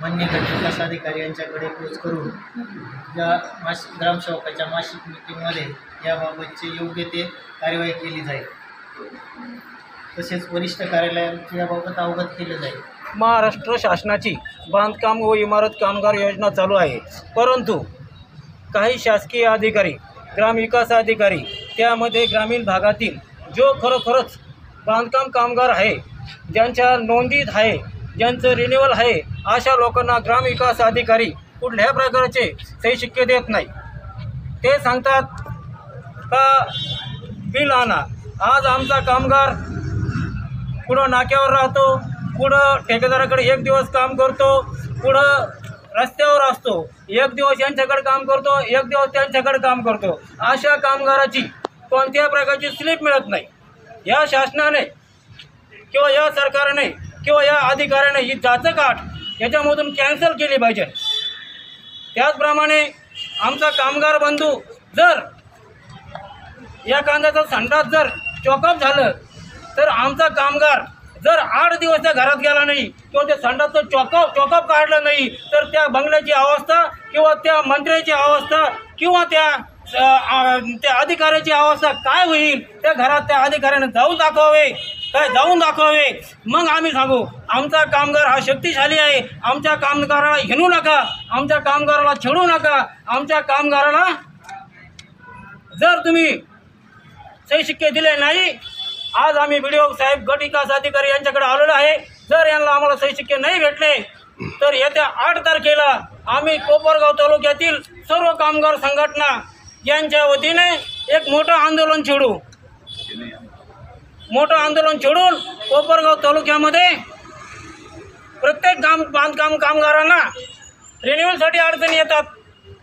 मान्य विकास अधिकारी यांच्याकडे पोच करून या मास ग्रामसेवकाच्या मासिक मिटिंगमध्ये याबाबतची योग्य ते कार्यवाही केली जाईल. तसेच वरिष्ठ कार्यालयांची याबाबत अवगत केलं जाईल. महाराष्ट्र शासनाची बांधकाम व इमारत कामगार योजना चालू आहे. परंतु काही शासकीय अधिकारी ग्रामविकास अधिकारी त्यामध्ये ग्रामीण भागातील जो खरोखरच बांधकाम कामगार आहे ज्यांच्या नोंदीत आहे ज्यांचं रिन्युअल आहे अशा लोकांना ग्रामविकास अधिकारी कुठल्याही प्रकारचे सही देत नाही. ते सांगतात का बिल आणा. आज आमचा कामगार कुठं नाक्यावर राहतो कुठं ठेकेदाराकडे एक दिवस काम करतो कुठं रस्त्यावर असतो एक दिवस यांच्याकडे काम करतो एक दिवस त्यांच्याकडे काम करतो. अशा कामगाराची कोणत्याही प्रकारची स्लिप मिळत नाही. या शासनाने किंवा या सरकारने किंवा या अधिकाऱ्याने ही जाचकाट याच्यामधून कॅन्सल केली पाहिजे. त्याचप्रमाणे आमचा कामगार बंधू जर या कांद्याचा संडास जर चॉकअप झालं तर आमचा कामगार जर आठ दिवस त्या घरात गेला नाही किंवा त्या संडासचं चॉकअप चॉकअप काढलं नाही तर त्या बंगल्याची अवस्था किंवा त्या मंत्र्याची अवस्था किंवा त्या त्या अधिकाऱ्याची अवस्था काय होईल? त्या घरात त्या अधिकाऱ्याने जाऊन दाखवावे. काय? जाऊन दाखवावे. मग आम्ही सांगू आमचा कामगार हा शक्तिशाली आहे. आमच्या कामगाराला हिणू नका. आमच्या कामगाराला छेडू नका. आमच्या कामगाराला जर तुम्ही सही शिक्के दिले नाही आज आम्ही व्हिडिओ साहेब गट विकास अधिकारी यांच्याकडे आलेलो आहे. जर यांना आम्हाला सही शिक्के नाही भेटले तर येत्या आठ तारखेला आम्ही कोपरगाव तालुक्यातील सर्व कामगार संघटना यांच्या वतीने एक मोठं आंदोलन छेडू. मोठं आंदोलन छेडून कोपरगाव तालुक्यामध्ये प्रत्येक काम बांधकाम कामगारांना रिन्युअलसाठी अडचणी येतात.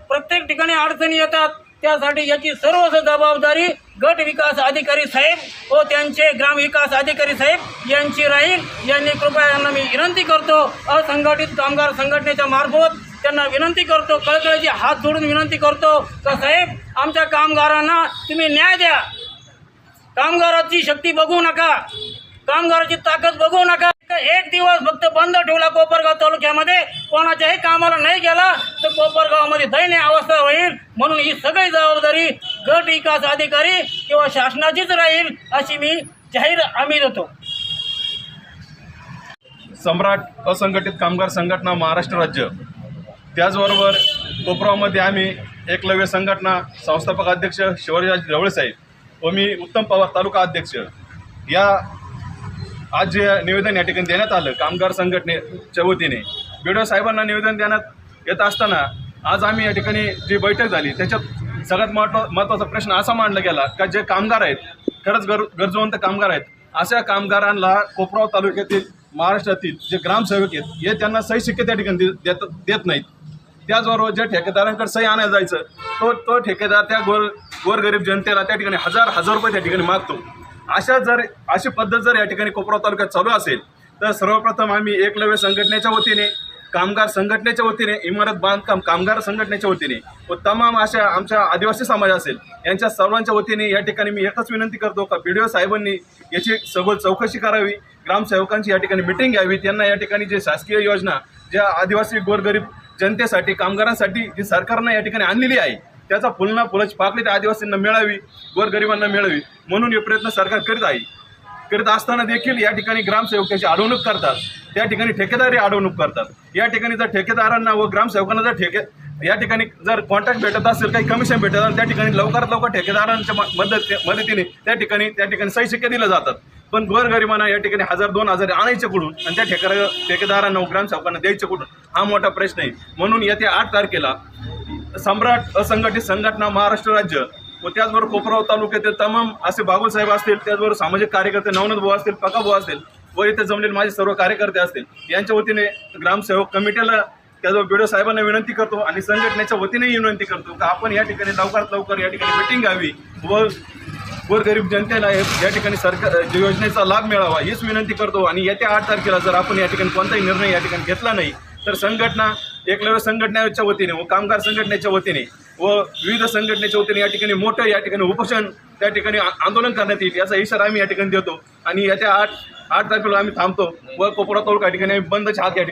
प्रत्येक ठिकाणी अडचणी येतात. त्यासाठी याची सर्व जबाबदारी गट विकास अधिकारी साहेब व त्यांचे ग्रामविकास अधिकारी साहेब यांची राहील. यांनी कृपया यांना मी विनंती करतो असंघटित कामगार संघटनेच्या मार्फत त्यांना विनंती करतो कळकळीची हात जोडून विनंती करतो का साहेब आमच्या कामगारांना तुम्ही न्याय द्या. कामगाराची शक्ती बघू नका. कामगाराची ताकद बघू नका. एक दिवस फक्त बंद ठेवला कोपरगाव तालुक्यामध्ये. कोणाच्याही कामाला नाही गेला तर कोपरगावमध्ये दैन्य अवस्था होईल म्हणून ही सगळी जबाबदारी गट विकास अधिकारी किंवा शासनाचीच राहील अशी मी जाहीर हमी देतो. सम्राट असंघटित कामगार संघटना महाराष्ट्र राज्य. त्याचबरोबर कोपरावमध्ये आम्ही एकलव्य संघटना संस्थापक अध्यक्ष शिवराज ढवळे साहेब व मी उत्तम पवार तालुका अध्यक्ष या आज जे निवेदन या ठिकाणी देण्यात आलं कामगार संघटनेच्या वतीने. बी साहेबांना निवेदन देण्यात येत असताना आज आम्ही या ठिकाणी जी बैठक झाली त्याच्यात सगळ्यात महत्त्व महत्त्वाचा प्रश्न असा मांडला गेला का जे कामगार आहेत खरंच गर गरजवंत कामगार आहेत अशा कामगारांना कोपराव तालुक्यातील महाराष्ट्रातील जे ग्रामसेवक आहेत हे त्यांना सही शिक्के त्या ठिकाणी दे- देत देत नाहीत. त्याचबरोबर ज्या ठेकेदारांकडे सही आणायला जायचं तो तो ठेकेदार त्या गोर गोरगरीब जनतेला त्या ठिकाणी हजार हजार रुपये त्या ठिकाणी मागतो. अशा जर अशी पद्धत जर या ठिकाणी कोपराव तालुक्यात चालू असेल तर सर्वप्रथम आम्ही एकलव्य संघटनेच्या वतीने कामगार संघटनेच्या वतीने इमारत बांधकाम कामगार संघटनेच्या वतीने व तमाम अशा आमच्या आदिवासी समाज असेल यांच्या सर्वांच्या वतीने या ठिकाणी मी एकच विनंती करतो का बी साहेबांनी याची सगळं चौकशी करावी ग्रामसेवकांची या ठिकाणी मिटिंग घ्यावी त्यांना या ठिकाणी जे शासकीय योजना ज्या आदिवासी गोरगरीब जनतेसाठी कामगारांसाठी जी सरकारनं या ठिकाणी आणलेली आहे त्याचा फुलना फुलाची पाकळी त्या आदिवासींना मिळावी गोरगरिबांना मिळावी म्हणून हे प्रयत्न सरकार करीत आहे. करीत असताना देखील या ठिकाणी ग्रामसेवकाची त्याची अडवणूक करतात. त्या ठिकाणी ठेकेदारी अडवणूक करतात. या ठिकाणी जर ठेकेदारांना व ग्रामसेवकांना जर ठेके या ठिकाणी जर कॉन्ट्रॅक्ट भेटत असेल काही कमिशन भेटत असेल त्या ठिकाणी लवकरात लवकर ठेकेदारांच्या मदत मदतीने त्या ठिकाणी त्या ठिकाणी सही शिक्के जातात. पण गोरगरिबांना या ठिकाणी हजार दोन हजार आणायचे कुठून? आणि त्या ठेकेदार ठेकेदारांना व ग्रामसेवकांना द्यायचे कुठून? हा मोठा प्रश्न आहे. म्हणून येत्या आठ तारखेला सम्राट असंघटित संघटना महाराष्ट्र राज्य व त्याचबरोबर कोपराव तालुक्यातील तमाम असे बाबूसाहेब असतील त्याचबरोबर सामाजिक कार्यकर्ते नवनाथ भाऊ असतील पका भाऊ असतील व इथे जमलेले माझे सर्व कार्यकर्ते असतील यांच्या वतीने ग्रामसेवक कमिटीला त्याचबरोबर बीडो साहेबांना विनंती करतो आणि संघटनेच्या वतीनेही विनंती करतो का आपण या ठिकाणी लवकरात लवकर या ठिकाणी मिटिंग घ्यावी व गोरगरीब जनतेला या ठिकाणी सरकार योजनेचा लाभ मिळावा हीच विनंती करतो. आणि येत्या आठ तारखेला जर आपण या ठिकाणी कोणताही निर्णय या ठिकाणी घेतला नाही तर संघटना एकलव्य संघटनेच्या वतीने व कामगार संघटनेच्या वतीने व विविध संघटनेच्या वतीने या ठिकाणी मोठं या ठिकाणी उपोषण त्या ठिकाणी आंदोलन करण्यात येईल याचा इशारा आम्ही या ठिकाणी देतो. आणि याच्या आठ आठ तारखेला आम्ही थांबतो व कोपरा तालुका ठिकाणी आम्ही बंद चहा या ठिकाणी